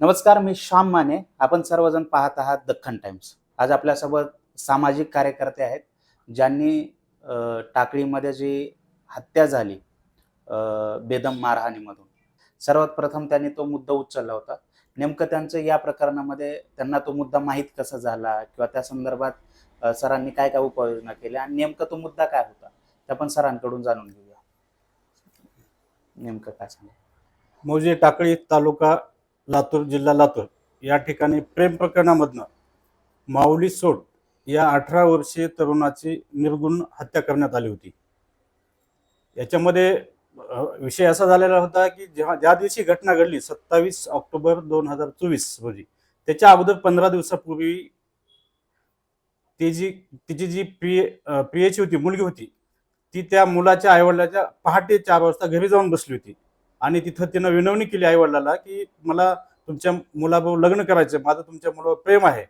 नमस्कार मी श्याम माने. आपण सर्वजण पाहत आहात दख्खन टाइम्स आज आपल्यासोबत सामाजिक कार्यकर्ते आहेत ज्यांनी टाकळीमध्ये जी हत्या झाली बेदम मारहाणीमधून. सर्वात प्रथम त्यांनी तो मुद्दा उचलला होता. नेमकं त्यांचं या प्रकरणामध्ये त्यांना तो मुद्दा माहीत कसा झाला किंवा त्या संदर्भात सरांनी काय काय उपाययोजना केल्या आणि नेमका तो मुद्दा काय होता ते आपण सरांकडून जाणून घेऊया. नेमकं काय सांगा मौजे टाकळी तालुका लातूर जिल्हा लातूर. या ठिकाणी प्रेम प्रकरणामधनं माऊली सोड या अठरा वर्षीय तरुणाची निर्गुण हत्या करण्यात आली होती. याच्यामध्ये विषय असा झालेला होता की जेव्हा ज्या दिवशी घटना घडली सत्तावीस ऑक्टोबर दोन हजार चोवीस रोजी त्याच्या अगोदर पंधरा दिवसापूर्वी ती जी तिची जी प्रिय अ, प्रियची होती मुलगी होती ती त्या मुलाच्या आईवडिलाच्या पहाटे चार वाजता घरी जाऊन बसली होती. आणि तिथं तिनं विनवणी केली आईवडिलाला की मला तुमच्या मुलाबरोबर लग्न करायचं माझं तुमच्या मुलावर प्रेम आहे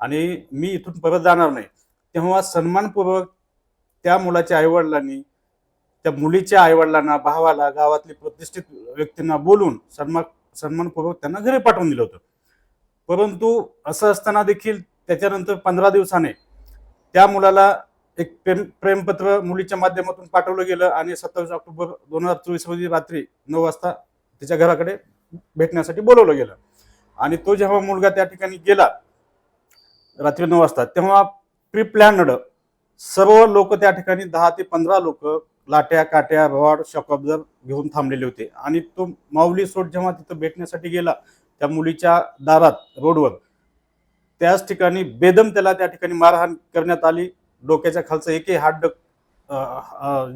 आणि मी इथून परत जाणार नाही. तेव्हा सन्मानपूर्वक त्या मुलाच्या आईवडिलांनी त्या मुलीच्या आईवडिलांना भावाला गावातली प्रतिष्ठित व्यक्तींना बोलून सन्मान सन्मानपूर्वक त्यांना घरी पाठवून दिलं होतं. परंतु असं असताना देखील त्याच्यानंतर पंधरा दिवसाने त्या मुलाला एक प्रेम प्रेमपत्र मुलीच्या माध्यमातून पाठवलं गेलं आणि सत्तावीस ऑक्टोबर दोन हजार चोवीस रोजी रात्री नऊ वाजता तिच्या घराकडे भेटण्यासाठी बोलवलं गेलं. आणि तो जेव्हा मुलगा त्या ठिकाणी गेला रात्री नऊ वाजता तेव्हा प्री प्लॅनड सर्व लोक त्या ठिकाणी दहा ते पंधरा लोक लाट्या काट्या रॉड शॉकअब्झर घेऊन थांबलेले होते. आणि तो माऊली सोड जेव्हा तिथं भेटण्यासाठी गेला त्या मुलीच्या दारात रोडवर त्याच ठिकाणी बेदम त्याला त्या ठिकाणी मारहाण करण्यात आली. डोक्याच्या खालचं एकही हाड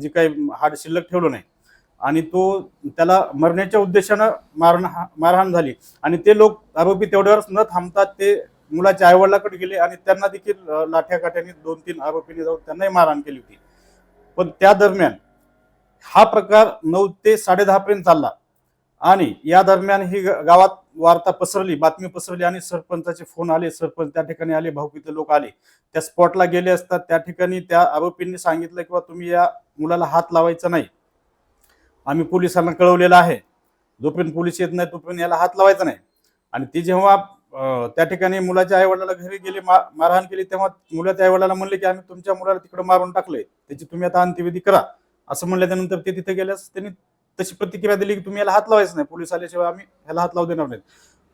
जी काही हाड शिल्लक ठेवलं नाही. आणि तो त्याला मरण्याच्या उद्देशानं मारण मारहाण झाली. आणि ते लोक आरोपी तेवढ्यावरच न थांबता ते मुलाच्या आईवडिलाकडे गेले आणि त्यांना देखील लाठ्या काठ्याने दोन तीन आरोपीने जाऊन त्यांनाही मारहाण केली होती. पण त्या दरम्यान हा प्रकार नऊ ते साडेदहा पर्यंत चालला. आणि या दरम्यान ही ग- गावात वार्ता पसरली बातमी पसरली आणि सरपंचाचे फोन आले सरपंच त्या ठिकाणी आले भाऊकीचे लोक आले. त्या स्पॉटला गेले असतात त्या ठिकाणी त्या आरोपींनी सांगितलं किंवा तुम्ही या मुलाला हात लावायचा नाही. आम्ही पोलिसांना कळवलेलं आहे. जोपर्यंत पोलीस येत नाही तोपर्यंत याला हात लावायचा नाही. आणि ती जेव्हा त्या ठिकाणी मुलाच्या आईवडिलाला घरी गेले मा- मारहाण केली तेव्हा मुलाच्या आईवडिलाला म्हणले की आम्ही तुमच्या मुलाला तिकडे मारून टाकलंय. त्याची तुम्ही आता अंत्यविधी करा. असं म्हणल्यानंतर ते तिथे गेल्यास त्यांनी तशी प्रतिक्रिया दिली की तुम्ही याला हात लावायचं नाही. पोलीस आल्याशिवाय आम्ही ह्याला हात लावू देणार नाही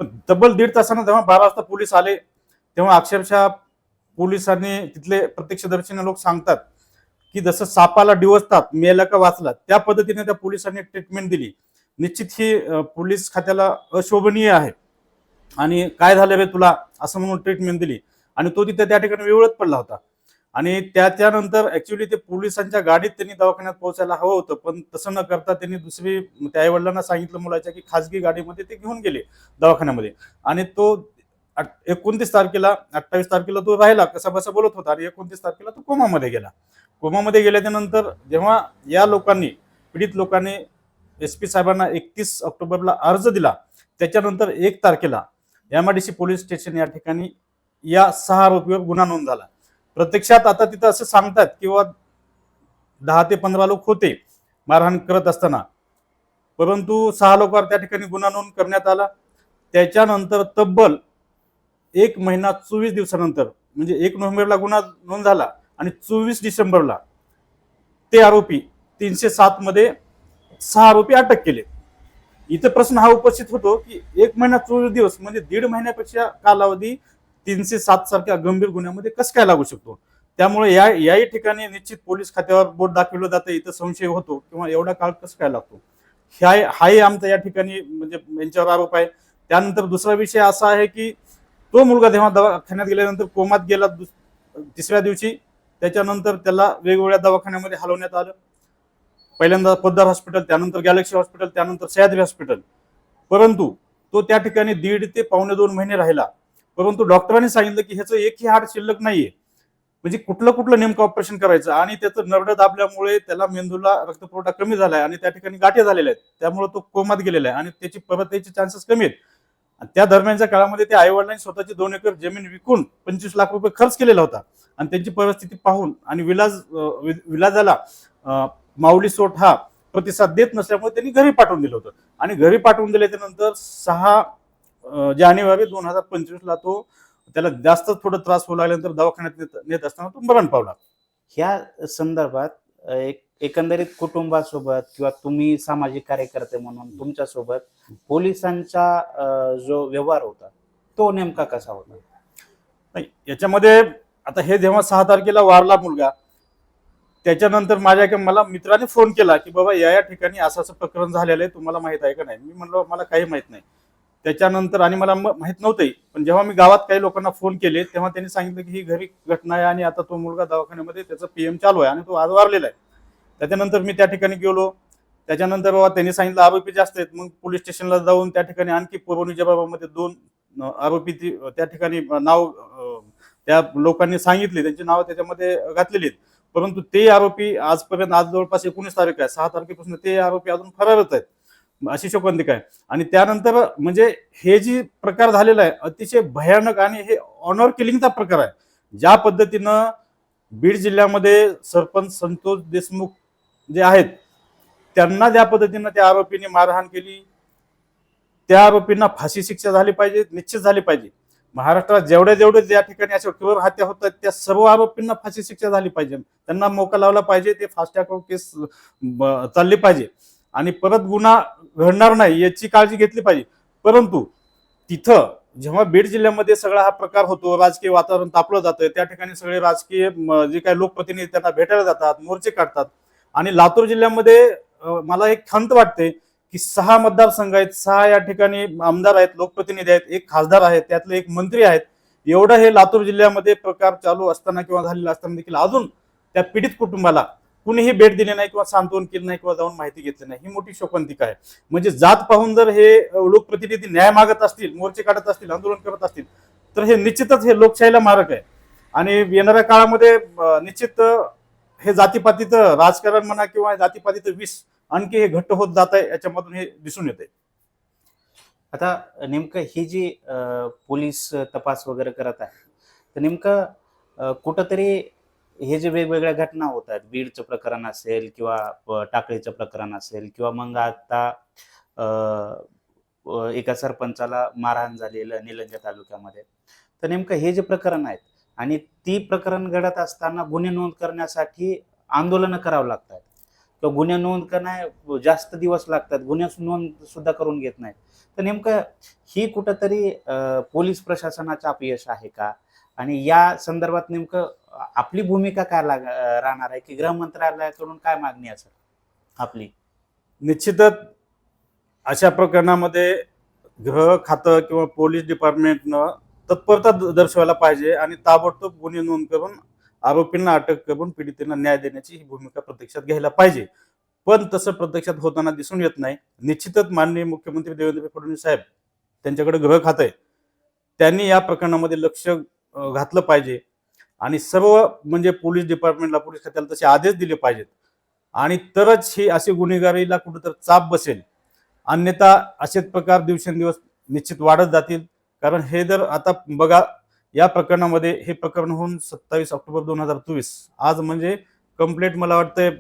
पण तब्बल दीड तासानं जेव्हा बारा वाजता पोलीस आले तेव्हा अक्षरशः पोलिसांनी तिथले प्रत्यक्षदर्शीने लोक सांगतात की जसं सापाला डिवसतात मेला का वाचला त्या पद्धतीने त्या पोलिसांनी ट्रीटमेंट दिली. निश्चित ही पोलीस खात्याला अशोभनीय आहे. आणि काय झालं रे तुला? असं म्हणून ट्रीटमेंट दिली. आणि तो तिथे त्या ठिकाणी विवळत पडला होता. आणि त्या त्यानंतर ऍक्च्युली ते पोलिसांच्या गाडीत त्यांनी दवाखान्यात पोहोचायला हवं होतं पण तसं न करता त्यांनी दुसरी त्या आईवडिलांना सांगितलं मुलाच्या की खासगी गाडीमध्ये ते घेऊन गेले दवाखान्यामध्ये. आणि तो एकोणतीस तारखेला अठ्ठावीस तारखेला तो राहिला कसा बसा बोलत होता आणि एकोणतीस तारखेला तो कोमामध्ये गेला. कोमामध्ये गेल्याच्यानंतर जेव्हा या लोकांनी पीडित लोकांनी एस पी साहेबांना एकतीस ऑक्टोबरला अर्ज दिला त्याच्यानंतर एक तारखेला M I D C police station या ठिकाणी या सहा आरोपीवर गुन्हा नोंद झाला. प्रत्यक्षात आता तिथं असं सांगतात किंवा दहा ते पंधरा लोक होते मारहाण करत असताना. परंतु सहा लोकांवर त्या ठिकाणी गुन्हा नोंद करण्यात आला. त्याच्यानंतर तब्बल एक महिना चोवीस दिवसानंतर म्हणजे एक नोव्हेंबरला गुन्हा नोंद झाला आणि चोवीस डिसेंबरला ते आरोपी तीनशे सात मध्ये सहा आरोपी अटक केले. इथं प्रश्न हा उपस्थित होतो की एक महिना चोवीस दिवस म्हणजे दीड महिन्यापेक्षा कालावधी तीनशे सात सारख्या गंभीर गुन्ह्यामध्ये कसं काय लागू शकतो? त्यामुळे या याही ठिकाणी निश्चित पोलीस खात्यावर बोट दाखवलं जातं इथं संशय होतो किंवा एवढा काळ कसं काय लागतो? ह्या हाही आमचा या ठिकाणी म्हणजे यांच्यावर आरोप आहे. त्यानंतर दुसरा विषय असा आहे की तो मुलगा तेव्हा दवाखान्यात गेल्यानंतर कोमात गेला दुस- तिसऱ्या दिवशी त्याच्यानंतर त्याला वेगवेगळ्या दवाखान्यामध्ये हलवण्यात आलं. पहिल्यांदा पोद्दार हॉस्पिटल त्यानंतर गॅलेक्सी हॉस्पिटल त्यानंतर सह्याद्री हॉस्पिटल. परंतु तो त्या ठिकाणी दीड ते पावणे दोन महिने राहिला. परंतु डॉक्टरांनी सांगितलं की ह्याचं एकही हाड शिल्लक नाहीये. म्हणजे कुठलं कुठलं नेमकं ऑपरेशन करायचं? आणि त्याचं नरडं दाबल्यामुळे त्याला मेंदूला रक्तपुरवठा कमी झालाय आणि त्या ठिकाणी गाठी झालेल्या आहेत. त्यामुळे तो कोमात गेलेला आहे आणि त्याची परत त्याचे चान्सेस कमी आहेत. आणि त्या दरम्यानच्या काळामध्ये त्या आईवडिलांनी स्वतःची दोन एकर जमीन विकून पंचवीस लाख रुपये खर्च केलेला होता. आणि त्यांची परिस्थिती पाहून आणि विलाज विलाजाला माऊली सोट हा प्रतिसाद देत नसल्यामुळे त्यांनी घरी पाठवून दिलं होतं. आणि घरी पाठवून दिल्याच्या नंतर सहा जानेवारी दोन हजार पंचवीसला तो त्याला जास्त थोडं त्रास होऊ लागल्यानंतर दवाखान्यात नेत नेत असताना तो मरण पावला. ह्या संदर्भात एक एकंदरीत कुटुंबासोबत किंवा तुम्ही सामाजिक कार्यकर्ते म्हणून तुमच्यासोबत पोलिसांचा जो व्यवहार होता तो नेमका कसा होता? नाही याच्यामध्ये आता हे जेव्हा सहा तारखेला वारला मुलगा त्याच्यानंतर माझ्या एका मला मित्राने फोन केला की बाबा या या ठिकाणी असं असं प्रकरण झालेलं आहे तुम्हाला माहीत आहे का नाही? मी म्हणलो मला काही माहीत नाही. त्याच्यानंतर आणि मला माहीत माहीत नव्हतंही पण जेव्हा मी गावात काही लोकांना फोन केले तेव्हा त्यांनी सांगितलं की ही घरी घटना आहे आणि आता तो मुलगा दवाखान्यामध्ये त्याचं पीएम चालू आहे आणि तो आज वारलेला आहे. त्याच्यानंतर मी त्या ठिकाणी गेलो. त्याच्यानंतर बाबा त्यांनी सांगितलं आरोपी जास्त आहेत मग पोलीस स्टेशनला जाऊन त्या ठिकाणी आणखी पुरवणी जबाबामध्ये दोन आरोपी ती- त्या ठिकाणी नाव त्या लोकांनी सांगितले त्यांची नावं त्याच्यामध्ये घातलेली आहेत. परंतु ते आरोपी आजपर्यंत आज जवळपास एकोणीस तारीख आहे सहा तारखेपासून ते आरोपी अजून फरारच आहेत. अशी शोकांतिका आहे. आणि त्यानंतर म्हणजे हे जी प्रकार झालेला आहे अतिशय भयानक आणि हे ऑनर किलिंगचा प्रकार आहे. ज्या पद्धतीनं बीड जिल्ह्यामध्ये सरपंच संतोष देशमुख जे आहेत त्यांना ज्या पद्धतीनं त्या आरोपींनी मारहाण केली त्या आरोपींना फाशी शिक्षा झाली पाहिजे निश्चित झाली पाहिजे. महाराष्ट्रात जेवढ्या जेवढे ज्या ठिकाणी अशा क्रूर हत्या होतात त्या सर्व आरोपींना फाशी शिक्षा झाली पाहिजे. त्यांना मोका लावला पाहिजे ते फास्ट ट्रॅक केस ब- चालली पाहिजे. आणि परत गुन्हा घडणार नाही याची काळजी घेतली पाहिजे. परंतु तिथं जेव्हा बीड जिल्ह्यामध्ये सगळा हा प्रकार होतो राजकीय वातावरण तापलं जातं त्या ठिकाणी सगळे राजकीय जे काही लोकप्रतिनिधी त्यांना भेटायला जातात मोर्चे काढतात. आणि लातूर जिल्ह्यामध्ये मला एक खंत वाटते की सहा मतदारसंघ आहेत सहा या ठिकाणी आमदार आहेत लोकप्रतिनिधी आहेत एक खासदार आहेत त्यातले एक मंत्री आहेत. एवढं हे लातूर जिल्ह्यामध्ये प्रकार चालू असताना किंवा झालेला असताना देखील अजून त्या पीडित कुटुंबाला कुणीही भेट दिली नाही किंवा सांत्वन केलं नाही किंवा जाऊन माहिती घेतली नाही. ही मोठी शोकांतिका आहे. म्हणजे जात पाहून जर हे लोकप्रतिनिधी न्याय मागत असतील मोर्चे काढत असतील आंदोलन करत असतील तर हे निश्चितच हे लोकशाहीला मारक आहे. आणि येणाऱ्या काळामध्ये निश्चित हे जातीपातीचं राजकारण म्हणा किंवा जातीपातीचं विष आणखी हे घट्ट होत जात आहे याच्यामधून हे दिसून येते आता नेमकं ही जी पोलीस तपास वगैरे करत आहे तर नेमकं कुठंतरी हे जे वेगवेगळ्या घटना होत आहेत बीडचं प्रकरण असेल किंवा टाकळीचं प्रकरण असेल किंवा मग आता एका सरपंचाला मारहाण झालेलं निलंजा तालुक्यामध्ये तर नेमकं हे जे प्रकरण आहेत आणि ती प्रकरण घडत असताना गुन्हे नोंद करण्यासाठी आंदोलनं करावं लागतात. किंवा गुन्हे नोंद करण्या जास्त दिवस लागतात गुन्हे नोंद सुद्धा करून घेत नाहीत. तर नेमकं ही कुठंतरी पोलीस प्रशासनाचं अपयश आहे का? आणि या संदर्भात नेमकं आपली भूमिका काय लाग राहणार आहे? की गृह मंत्रालयाकडून काय मागणी असेल आपली. निश्चितच अशा प्रकरणामध्ये गृह खातं किंवा पोलीस डिपार्टमेंटनं तत्परता दर्शवायला पाहिजे आणि ताबडतोब गुन्हे नोंद करून आरोपींना अटक करून पीडितांना न्याय देण्याची ही भूमिका प्रत्यक्षात घ्यायला पाहिजे. पण तसं प्रत्यक्षात होताना दिसून येत नाही. निश्चितच माननीय मुख्यमंत्री देवेंद्र फडणवीस साहेब त्यांच्याकडे गृह खातं आहे. त्यांनी या प्रकरणामध्ये लक्ष घातलं पाहिजे. आणि सर्व म्हणजे पोलीस डिपार्टमेंटला पोलीस खात्याला तसे आदेश दिले पाहिजेत. आणि तरच ही अशी गुन्हेगारीला कुठंतरी चाप बसेल. अन्यथा असेच प्रकार दिवसेंदिवस निश्चित वाढत जातील. कारण हे जर आता बघा या प्रकरणामध्ये हे प्रकरण होऊन सत्तावीस ऑक्टोबर दोन हजार चोवीस आज म्हणजे कंप्लेंट मला वाटतंय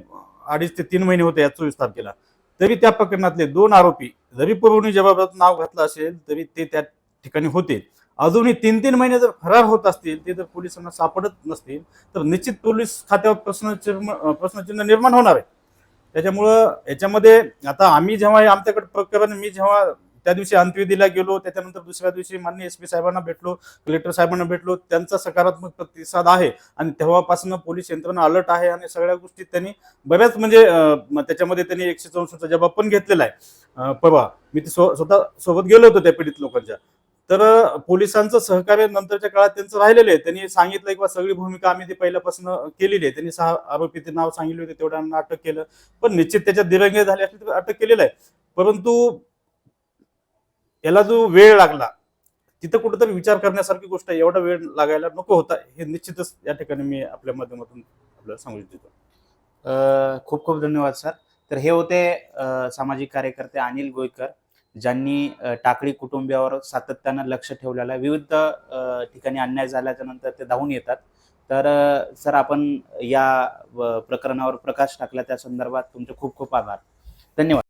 अडीच ते तीन महिने होते या चोवीस तारखेला. तरी त्या प्रकरणातले दोन आरोपी जरी पुरवणी जबाबदार नाव घातलं असेल तरी ते त्या ठिकाणी होते. अजूनही तीन तीन महिने जर फरार होत असतील ते जर पोलिसांना सापडत नसतील तर निश्चित पोलीस खात्यावर प्रश्नचिन्ह प्रश्नचिन्ह निर्माण होणार आहे त्याच्यामुळं याच्यामध्ये आता आम्ही जेव्हा आमच्याकडे प्रकरण मी जेव्हा त्या दिवशी अंत्यविधीला गेलो त्याच्यानंतर दुसऱ्या दिवशी माननीय एस पी साहेबांना भेटलो कलेक्टर साहेबांना भेटलो त्यांचा सकारात्मक प्रतिसाद आहे आणि तेव्हापासून पोलीस यंत्रणा अलर्ट आहे आणि सगळ्या गोष्टी त्यांनी बऱ्याच म्हणजे त्याच्यामध्ये त्यांनी एकशे चौसष्टचा जबाब पण घेतलेला आहे. परवा मी ते स्वतः सोबत गेलो होतो त्या पीडित लोकांच्या. तर पोलिसांचं सहकार्य नंतरच्या काळात त्यांचं राहिलेलं आहे. त्यांनी सांगितलं किंवा बा सगळी भूमिका आम्ही ती पहिल्यापासून केलेली आहे. त्यांनी सहा आरोपीचे नाव सांगितले होते तेवढ्यांना अटक केलं. पण निश्चित त्याच्यात दिरंगे झाले असले तर अटक केलेलं आहे. परंतु याला जो वेळ लागला तिथं कुठेतरी विचार करण्यासारखी गोष्ट एवढा वेळ लागायला नको होता. हे निश्चितच या ठिकाणी मी आपल्या माध्यमातून आपल्याला सांगू इच्छितो. खूप खूप धन्यवाद सर. तर हे होते सामाजिक कार्यकर्ते अनिल गोयकर. ज्यांनी टाकळी कुटुंबियावर सातत्यानं लक्ष ठेवलेलं आहे. विविध ठिकाणी अन्याय झाल्याच्यानंतर ते धावून येतात. तर सर आपण या प्रकरणावर प्रकाश टाकला त्या संदर्भात तुमचे खूप खूप आभार. धन्यवाद.